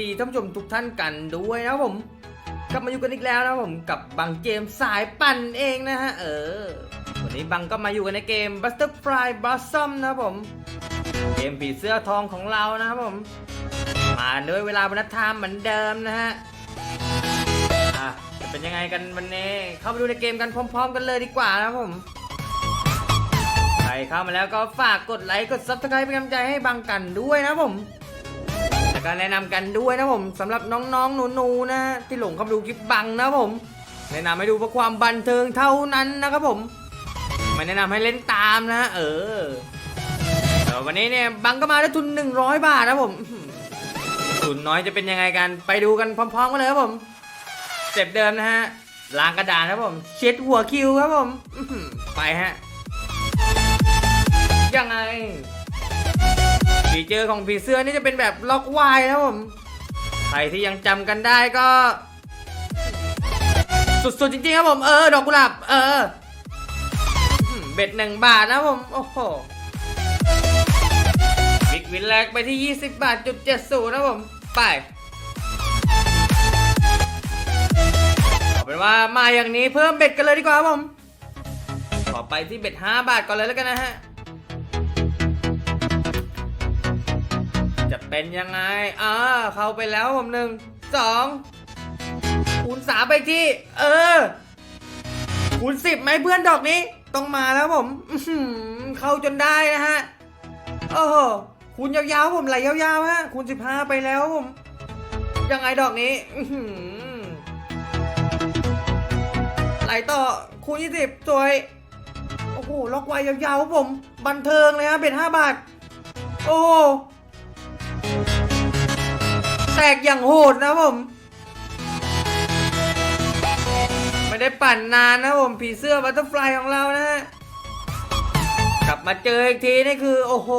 ดีท่านผู้ชมทุกท่านกันด้วยนะผม กลับมาอยู่กันอีกแล้วนะผมกับบางเกมสายปั่นเองนะฮะ เออ วันนี้บังก็มาอยู่กันในเกม Butterfly Blossom นะผม เกมผีเสื้อทองของเรานะครับผม มาด้วยเวลาบรรทัดไทม์เหมือนเดิมนะฮะอะจะเป็นยังไงกันวันนี้เข้าไปดูในเกมกันพร้อม ๆ กันเลยดีกว่านะครับผมใครเข้ามาแล้วก็ฝากกดไลค์กด Subscribe เป็นกำลังใจให้บังกันด้วยนะผม ก็แนะนำกันด้วยนะผมสำหรับน้องๆหนูๆนะ ที่หลงเข้าดูคลิปบังนะผม แนะนำให้ดูเพื่อความบันเทิงเท่านั้นนะครับผม ไม่แนะนำให้เล่นตามนะ เออวันนี้เนี่ยบังก็มาได้ทุน 100 บาทนะผมทุนน้อยจะเป็นยังไงกันไปดูกันพร้อมๆกันเลยครับผมเต็ปเดิมนะฮะล้างกระดานครับผมเช็ดหัวคิวครับผมไปฮะยังไง ฟีเจอร์ของผีเสื้อนี่จะเป็นแบบล็อกวายนะผม ใครที่ยังจำกันได้ก็ สุดๆจริงๆครับผมเออดอกกุหลาบเออเบ็ดหนึ่งบาทนะผม โอ้โหวิกวินแรกไปที่ 20 บาทจุดเจ็ดศูนย์นะผม ไปเอาเป็นว่ามาอย่างนี้เพิ่มเบ็ดกันเลยดีกว่าครับผม ขอไปที่เบ็ด5บาทก่อนเลยแล้วกันนะฮะ เป็นยังไงอ่าเข้าไปแล้วผมหนึ่งสองคูณสามไปที่ เออคูณสิบไหมเพื่อนดอกนี้ ต้องมาแล้วผมเข้าจนได้นะฮะโอ้โหคูณยาวๆผมไหลยาวๆฮะคูณสิบห้าไปแล้วผมยังไงดอกนี้ไหลต่อคูณยี่สิบสวยโอ้โหล็อกไว้ยาวๆผม บันเทิงเลยฮะเบ็ดห้าบาท โอ้ แตกอย่างโหดนะผม ไม่ได้ปั่นนานนะผมผีเสื้อบัตเตอร์ฟลายของเรานะฮะกลับมาเจออีกทีนี่คือโอ้โห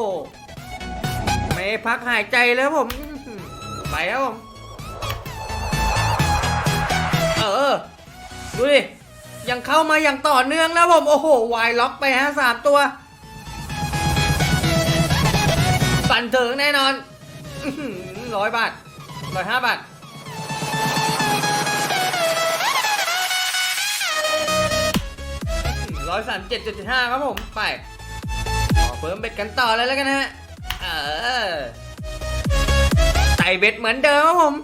ไม่พักหายใจแล้วผม ไปแล้วผม เออ ดูดิ ยังเข้ามาอย่างต่อเนื่องนะผม โอ้โห วายล็อกไปฮะสามตัว ปั่นเถิงแน่นอนร้อยบาท ร้อยห้าบาทร้อยสามเจ็ดจุดห้าครับผม ไปขอเพิ่มเบ็ดกันต่อเลยแล้วกันฮะ เออไต่เบ็ดเหมือนเดิมครับผม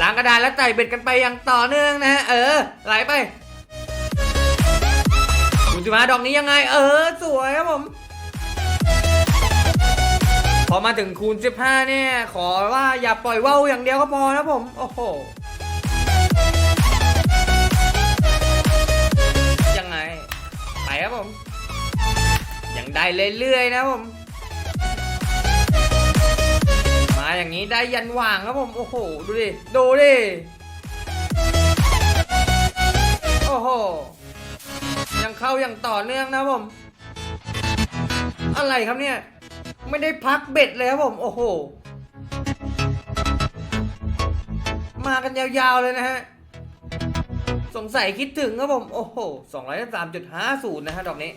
ล้างกระดานแล้วไต่เบ็ดกันไปอย่างต่อเนื่องนะฮะ เออ ไหลไปคุณจะมาดอกนี้ยังไง เออ สวยครับผม อมาถึงคูณ 15 เนี่ย ขอว่าอย่าปล่อยว่าวอย่างเดียวก็พอนะผม โอ้โหยังไง ไปครับผม ยังได้เรื่อยๆนะผม มาอย่างนี้ได้ยันหว่างครับผม โอ้โห ดูดิ ดูดิ โอ้โห ยังเข้าอย่างต่อเนื่องนะผม อะไรครับเนี่ย ไม่ได้พักเบ็ดเลยครับผม โอ้โห มากันยาวๆเลยนะฮะ สงสัยคิดถึงครับผม โอ้โหสองร้อยสามจุดห้าศูนย์นะฮะดอกนี้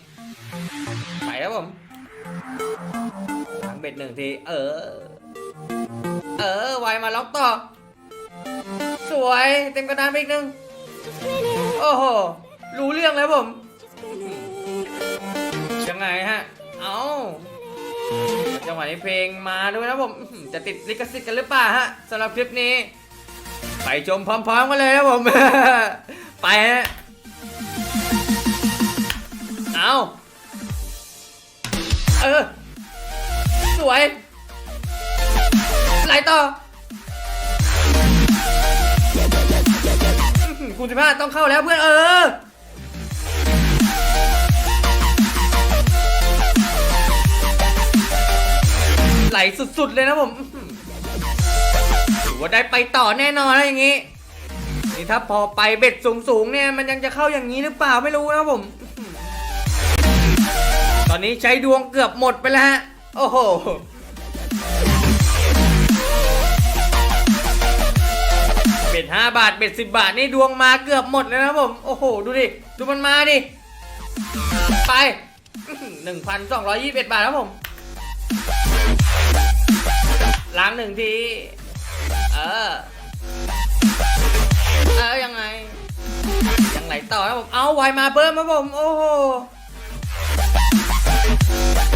ไปครับผมทั้งเบ็ดหนึ่งที เออ เออ ไวมาล็อกต่อ สวยเต็มกระดานไปอีกหนึ่งโอ้โห รู้เรื่องแล้วผม ยังไงฮะ เอา จังหวะนี้เพลงมาด้วยนะผมจะติดลิขสิทธิ์กันหรือเปล่าฮะสำหรับคลิปนี้ ไปชมพร้อมๆกันเลยนะผม ไปฮะเอาเออ สวยไหลต่อคูณสิบห้าต้องเข้าแล้วเพื่อนเออ ไหลสุด ๆ เลยนะผมถือว่าได้ไปต่อแน่นอนนะอย่างงี้นี่ถ้าพอไปเบ็ดสูงๆเนี่ยมันยังจะเข้าอย่างนี้หรือเปล่าไม่รู้นะผม ตอนนี้ใช้ดวงเกือบหมดไปแล้วฮะ โอ้โหเบ็ดห้าบาทเบ็ดสิบบาทนี่ดวงมาเกือบหมดเลยนะผม โอ้โห ดูดิ ดูมันมาดิ ไปหนึ่งพันสองร้อยยี่สิบเอ็ดบาทครับผม ล้างหนึ่งที เออ เออยังไง ยังไหลต่อนะผม เอาไวมาเพิ่มครับผม โอ้โห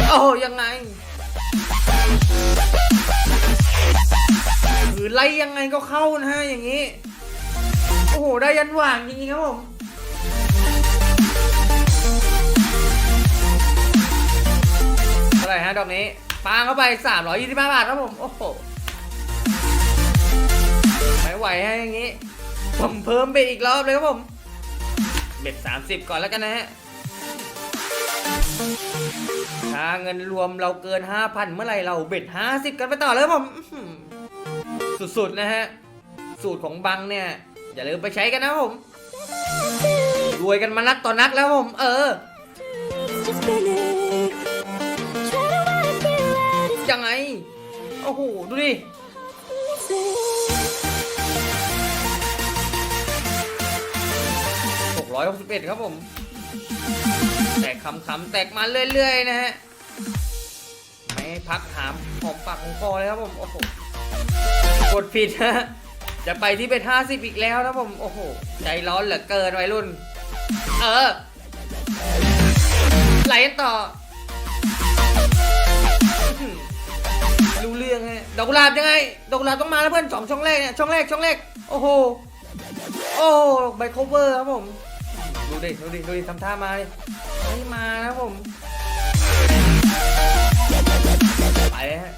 โอ้โหยังไง คือไล่ยังไงก็เข้านะฮะอย่างนี้ โอ้โห ได้ยันหว่างจริงๆครับผมเท่าไหร่ฮะดอกนี้ ปางเข้าไป 325 บาทครับผม โอ้โหไม่ไหวฮะอย่างนี้ ผมเพิ่มเบ็ดอีกรอบเลยครับผม เบ็ด 30 ก่อนแล้วกันนะฮะ ถ้าเงินรวมเราเกิน 5,000 เมื่อไหร่เราเบ็ด 50 กันไปต่อเลยครับผม สุดๆ นะฮะ สูตรของบังเนี่ย อย่าลืมไปใช้กันนะครับผมรวยกันมานักต่อนักแล้วผม เออ อ้โห ดูดิ661ครับผม แตกคำคำๆแตกมาเรื่อยๆ นะฮะ ไม่พักหามหอมปากของคอเลยครับผม โอ้โห กดผิดฮะ จะไปที่เป็น50อีกแล้วนะผม โอ้โห ใจร้อนเหลือเกินวัยรุ่น เออ ไหลต่อ รู้เรื่องฮะดอกกุหลาบยังไงดอกกุหลาบต้องมาแล้วเพื่อนสองช่องแรกเนี่ยช่องแรกช่องแรกโอ้โหโอ้ใบโคเวอร์ครับผมดูดิดูดิดูดิทำท่ามาดิไม่มานะผมไปฮะ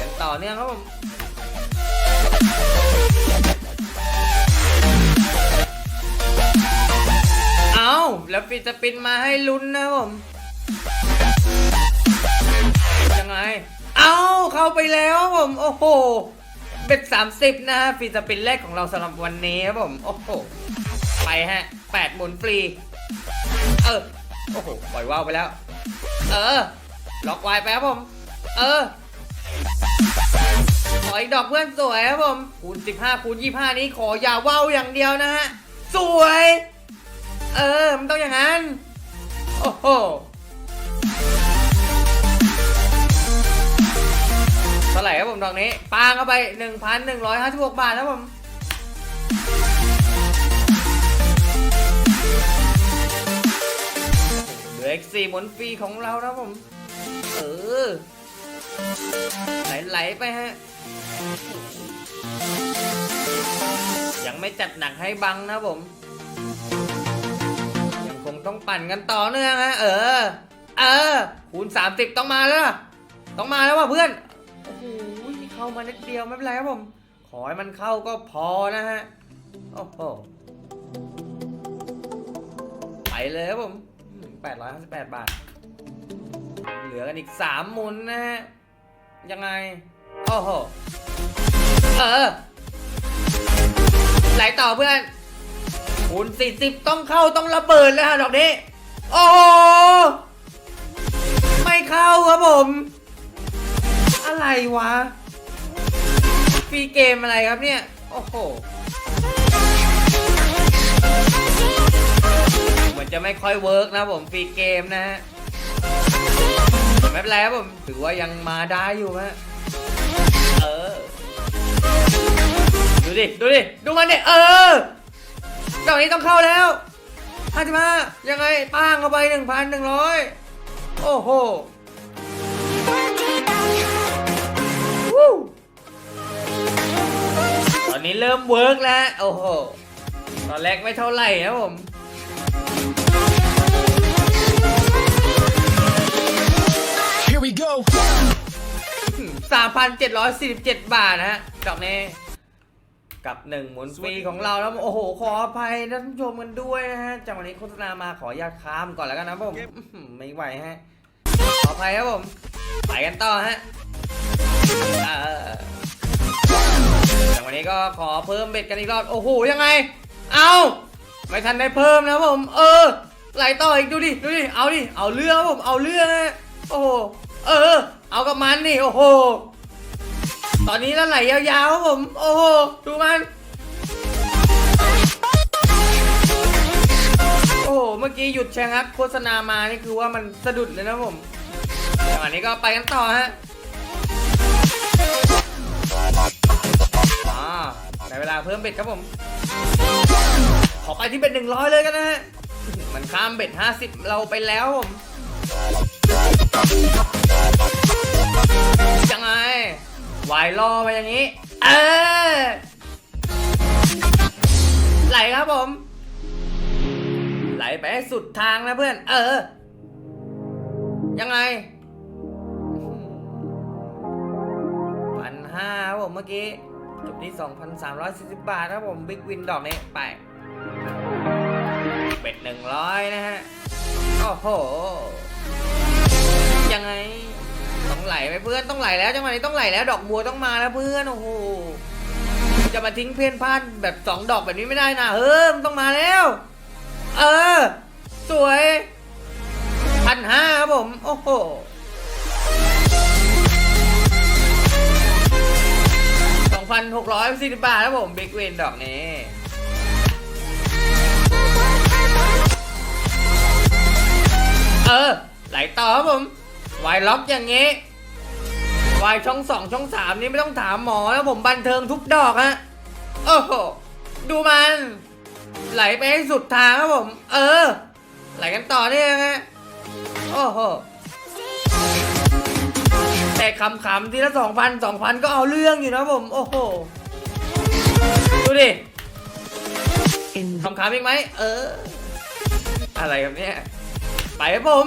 กันต่อเนื่องครับผมเอาแล้วปิดจะปินมาให้ลุ้นนะผม ยังไง เอาเข้าไปแล้วผมโอ้โหเบ็ดสามสิบนะฮะฟรีสปินแรกของเราสำหรับวันนี้ครับผมโอ้โหไปฮะแปดหมุนฟรี เออโอ้โหปล่อยว่าวไปแล้ว เออล็อกไวไปครับผม เออขออีกดอกเพื่อนสวยครับผมคูณ15คูณ25 นี้ขออย่าว่าวอย่างเดียวนะฮะ สวย เออ มันต้องอย่างนั้น โอ้โห ดอกนี้ปางเข้าไป 1,156 บาทครับผมเหลืออีกสี่หมุนฟรีของเรานะครับผม เออ ไหลๆไปฮะ ยังไม่จัดหนักให้บังนะผม ยังคงต้องปั่นกันต่อเนื่องฮะ เออ เออ คูณ 30 ต้องมาแล้ว ต้องมาแล้วว่ะเพื่อน โอ้โหเข้ามานิดเดียวไม่เป็นไรครับผม ขอให้มันเข้าก็พอนะฮะ โอ้โห ไปเลยครับผม 858 บาท เหลือกันอีก 3 หมุนนะฮะ ยังไง โอ้โห เออ ไหลต่อเพื่อนคูณ40 ต้องเข้าต้องระเบิดแล้วฮะดอกนี้ โอ้โห ไม่เข้าครับผม อะไรวะ ฟรีเกมอะไรครับเนี่ย โอ้โห เหมือนจะไม่ค่อยเวิร์กนะผมฟรีเกมนะฮะไม่เป็นไรครับผมถือว่ายังมาได้อยู่ฮะเออ ดูดิ ดูดิ ดูมันเนี่ยเออดอกนี้ต้องเข้าแล้วห้าสิบห้ายังไงป้างเข้าไปหนึ่งพันหนึ่งร้อยโอ้โห อนนี้เริ่มเวิร์กแล้ว โอ้โห ตอนแรกไม่เท่าไหร่นะผม Here we go. 3,747บาทนะฮะดอกนี้กับหนึ่งหมุนฟรีของเราแล้วโอ้โห ขออภัยท่านผู้ชมกันด้วยนะฮะจากวันนี้โฆษณามาขออนุญาตค้ามก่อนแล้วกันนะผมอื้อหือไม่ไหวฮะ ขออภัยครับผม ไปกันต่อฮะ เอ่วันนี้ก็ขอเพิ่มเบ็ดกันอีกรอบ โอ้โห ยังไง เอาไม่ทันได้เพิ่มนะผม เออ ไหลต่ออีกดูดิ ดูดิ เอาดิ เอาเรือผม เอาเรืองฮะโอ้โห เออ เอากับมันนี่ โอ้โห ตอนนี้แล้วไหลยาวๆครับผม โอ้โห ดูมัน โอ้โห เมื่อกี้หยุดชะงักโฆษณามา นี่คือว่ามันสะดุดเลยนะผมจังหวะนี้ก็ไปกันต่อฮะ ได้เวลาเพิ่มเบ็ดครับผม ขอไปที่เบ็ดหนึ่งร้อยเลยกันนะฮะ มันข้ามเบ็ดห้าสิบเราไปแล้วผมยังไงวายรอมาอย่างนี้ เออไหลครับผม ไหลไปให้สุดทางนะเพื่อน เออ ยังไงพันห้าครับผมเมื่อกี้ จบที่ 2,340 บาทครับผมบิ๊กวินดอกนี้ไปเป็ดหนึ่งร้อยนะฮะ โอ้โห ยังไง ต้องไหลไปเพื่อนต้องไหลแล้วจังหวะนี้ต้องไหลแล้ว ดอกบัวต้องมาแล้วเพื่อนโอ้โหจะมาทิ้งเพี้ยนพลาดแบบสองดอกแบบนี้ไม่ได้นะเฮ้ยมันต้องมาแล้ว เออ สวยพันห้าครับผม โอ้โห สองพันหกร้อยสี่สิบบาทครับผมบิ๊กวินดอกนี้เออไหลต่อครับผมวายล็อกอย่างงี้วายช่องสองช่องสามนี่ไม่ต้องถามหมอแล้วผมบันเทิงทุกดอกฮะโอ้โหดูมัน ไหลไปให้สุดทางครับผม เออ ไหลกันต่อเนี่ยฮะโอ้โห แต่ขำๆทีละสองพันสองพันก็เอาเรื่องอยู่นะผม โอ้โห ดูดิขำๆอีกไหม เออ อะไรครับเนี่ย ไปครับผม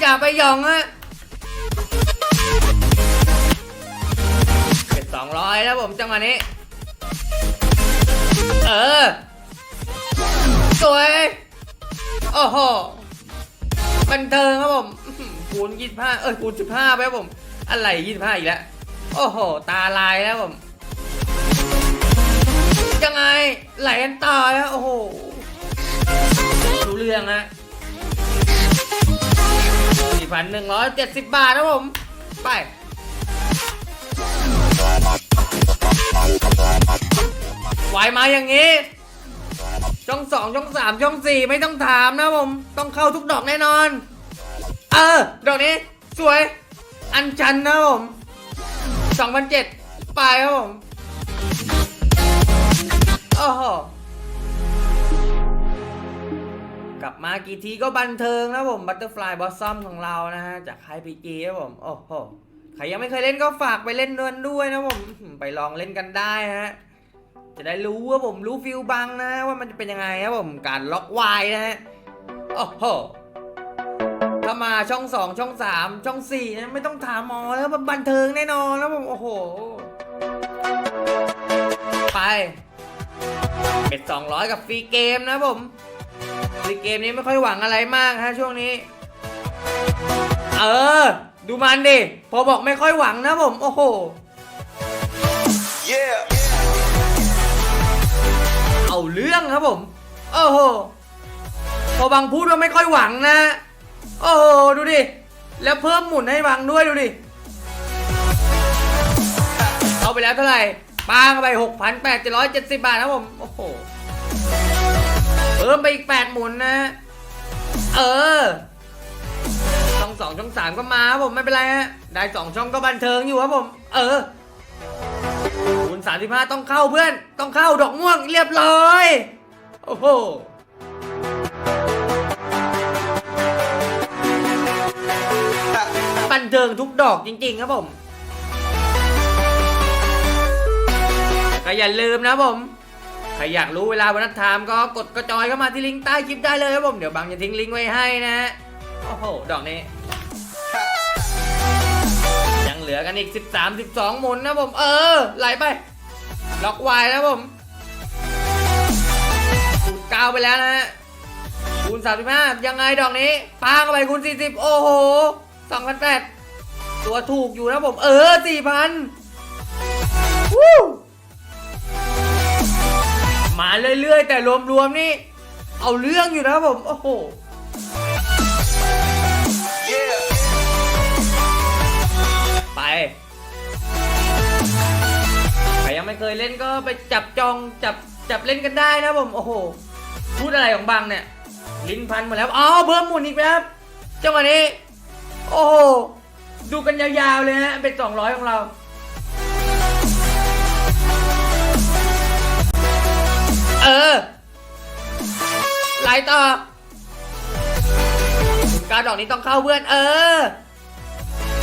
อย่าไปหยองฮะเป็นสองร้อยแล้วผมจังหวะนี้ เออ สวย โอ้โหบันเทิงครับผมคูณยี่ห้าเอ้ยคูณสิบห้าไปครับผม อะไรยี่สิบห้าอีกแล้ว โอ้โห ตาลายแล้วผม ยังไง ไหลกันต่อแล้ว โอ้โห รู้เรื่องฮะสี่พันหนึ่งร้อยเจ็ดสิบบาทนะผม ไปไหวมาอย่างนี้ ช่องสองช่องสามช่องสี่ไม่ต้องถามนะผม ต้องเข้าทุกดอกแน่นอน เออ ดอกนี้ สวย อันชันนะผมสองพันเจ็ดไปครับผม โอ้โห กลับมากี่ทีก็บันเทิงนะผมบัตเตอร์ฟลายบอสซัมของเรานะฮะ จากไฮพีจีครับผม โอ้โห ใครยังไม่เคยเล่นก็ฝากไปเล่นด้วยด้วยนะผม ไปลองเล่นกันได้ฮะ จะได้รู้ว่าผมรู้ฟิลบังนะ ว่ามันจะเป็นยังไงครับผม การล็อกวายนะฮะ โอ้โห ถ้ามาช่องสองช่องสามช่องสี่นะไม่ต้องถามหมอแล้วมันบันเทิงแน่นอนแล้วผมโอ้โห ไปเป็นสองร้อยกับฟรีเกมนะผมฟรีเกมนี้ไม่ค่อยหวังอะไรมากฮะช่วงนี้ เออ ดูมันดิพอบอกไม่ค่อยหวังนะผม โอ้โห Yeah. เอาเรื่องครับผม โอ้โห พอบังพูดว่าไม่ค่อยหวังนะ โอ้โหดูดิ แล้วเพิ่มหมุนให้บังด้วยดูดิ เอาไปแล้วเท่าไหร่ปาเข้าไปหกพันแปดร้อยเจ็ดสิบบาทครับผม โอ้โห เพิ่มไปอีกแปดหมุนนะ เออ ช่องสองช่องสามก็มาครับผมไม่เป็นไรฮะ ได้สองช่องก็บันเทิงอยู่ครับผม เออคูณ35ต้องเข้าเพื่อน ต้องเข้าดอกม่วงเรียบร้อย โอ้โห เทิงทุกดอกจริง ๆ ครับผมก็อย่าลืมนะผมใครอยากรู้เวลาบนนัดไทามก็กดกระจอยเข้ามาที่ลิงก์ใต้คลิปได้เลยครับผม เดี๋ยวบางจะทิ้งลิงก์ไว้ให้นะฮะโอ้โห ดอกนี้ ยังเหลือกันอีก 13 12 หมุนนะผม เออ ไหลไป ล็อกไวายแล้วผมคูณเก้าไปแล้วนะฮะคูณ35 ยังไงดอกนี้ปาเข้าไปคูณ40 โอ้โห2,800 ตัวถูกอยู่นะผม เออ4,000วู้มาเรื่อยๆ แต่รวมๆนี่ เอาเรื่องอยู่นะผม โอ้โห Yeah. ไป ใครยังไม่เคยเล่นก็ไปจับจองจับจับเล่นกันได้นะผม โอ้โห พูดอะไรของบังเนี่ย ลิ้นพันหมดแล้ว อ๋อเพิ่มหมุนอีกแล้วจังหวะนี้ โอ้โห ดูกันยาวๆเลยฮะเป็น 200 ของเราเออไหลต่อการดอกนี้ต้องเข้าเพื่อน เออ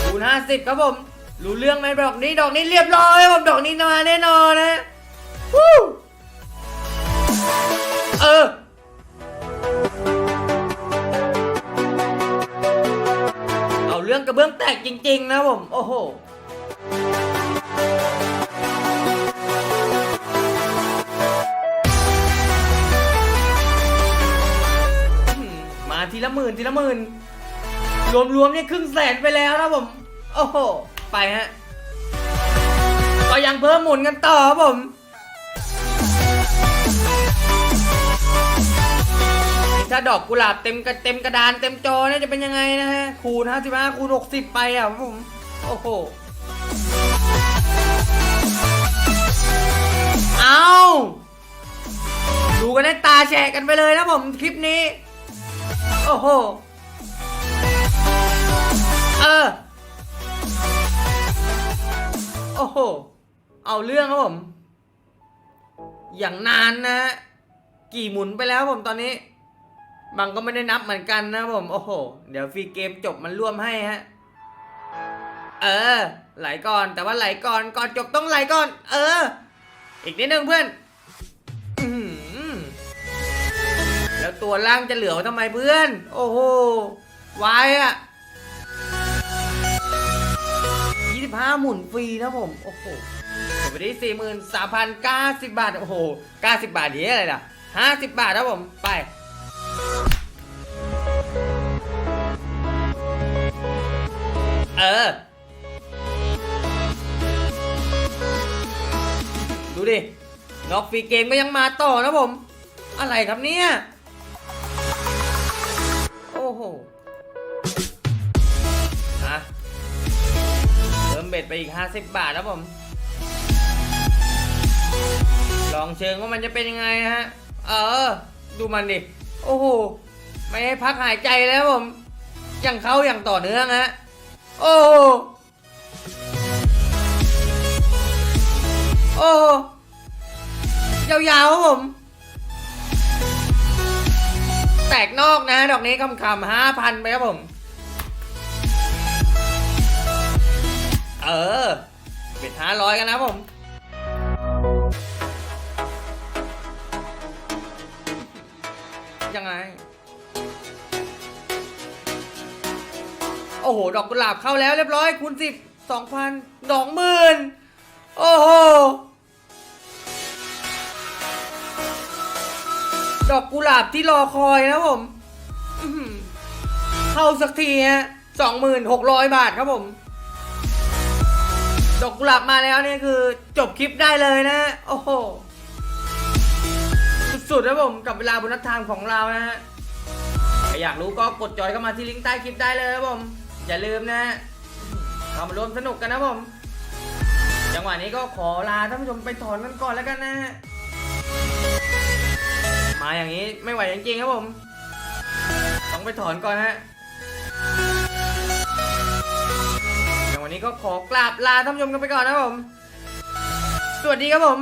คูณห้าสิบครับผม รู้เรื่องไหมดอกนี้ ดอกนี้เรียบร้อยครับผมดอกนี้มาแน่นอนนะวู้เออ กระเบื้องแตกจริง ๆ นะผม โอ้โหมาทีละหมื่นทีละหมื่นรวมๆเนี่ยครึ่งแสนไปแล้วนะผม โอ้โห ไปฮะ ก็ยังเพิ่มหมุนกันต่อผม ถ้าดอกกุหลาบเต็มกระเต็มกระดานเต็มจอเนี่ยจะเป็นยังไงนะฮะ คูณ55คูณ60 ไปอะครับผม โอ้โห เอาดูกันให้ตาแฉะกันไปเลยนะผมคลิปนี้ โอ้โห เออ โอ้โห เอาเรื่องครับผม อย่างนานนะฮะกี่หมุนไปแล้วผมตอนนี้ บางก็ไม่ได้นับเหมือนกันนะผม โอ้โห เดี๋ยวฟรีเกมจบมันร่วมให้ฮะ เออ ไหลก่อนแต่ว่าไหลก่อนก่อนจบต้องไหลก่อน เออ อีกนิดนึงเพื่อนแล้วตัวล่างจะเหลือทำไมเพื่อน โอ้โหวายอะ25หมุนฟรีนะผม โอ้โหวไปที่สี่หมื่นสามพันเก้าสิบบาท โอ้โหเก้าสิบบาทเหี้อะไรล่ะห้าสิบบาทนะผม ไป เออ ดูดิน็อกฟรีเกมก็ยังมาต่อนะผม อะไรครับเนี่ย โอ้โหอะเพิ่มเบ็ดไปอีก 50 บาทนะผม ลองเชิงว่ามันจะเป็นยังไงฮะ เออ ดูมันดิ โอ้โห ไม่ให้พักหายใจแล้วผมยังเข้าอย่างต่อเนื่องฮะ โอ้โอ้โหยาวๆครับผม แตกนอกนะ ดอกนี้คำคำห้าพันไปครับผม เออเป็นห้าร้อยกันนะผมยังไง โอ้โห ดอกกุหลาบเข้าแล้วเรียบร้อยคูณสิบสองพันดอกหมื่นโอ้โห ดอกกุหลาบที่รอคอยนะผม เข้าสักทีฮะสองหมื่นหกร้อยบาทครับผม ดอกกุหลาบมาแล้วเนี่ยคือจบคลิปได้เลยนะ โอ้โห สุดๆนะผมกับเวลาบนนัดทางของเรานะฮะถ้าอยากรู้ก็กดจอยเข้ามาที่ลิงก์ใต้คลิปได้เลยครับผม อย่าลืมนะฮะเข้ามาร่วมสนุกกันนะผม จังหวะนี้ก็ขอลาท่านผู้ชมไปถอนกันก่อนแล้วกันนะ มาอย่างนี้ไม่ไหวจริงๆครับผม ต้องไปถอนก่อนฮะอย่างวันนี้ก็ขอกราบลาท่านผู้ชมกันไปก่อนนะผม สวัสดีครับผม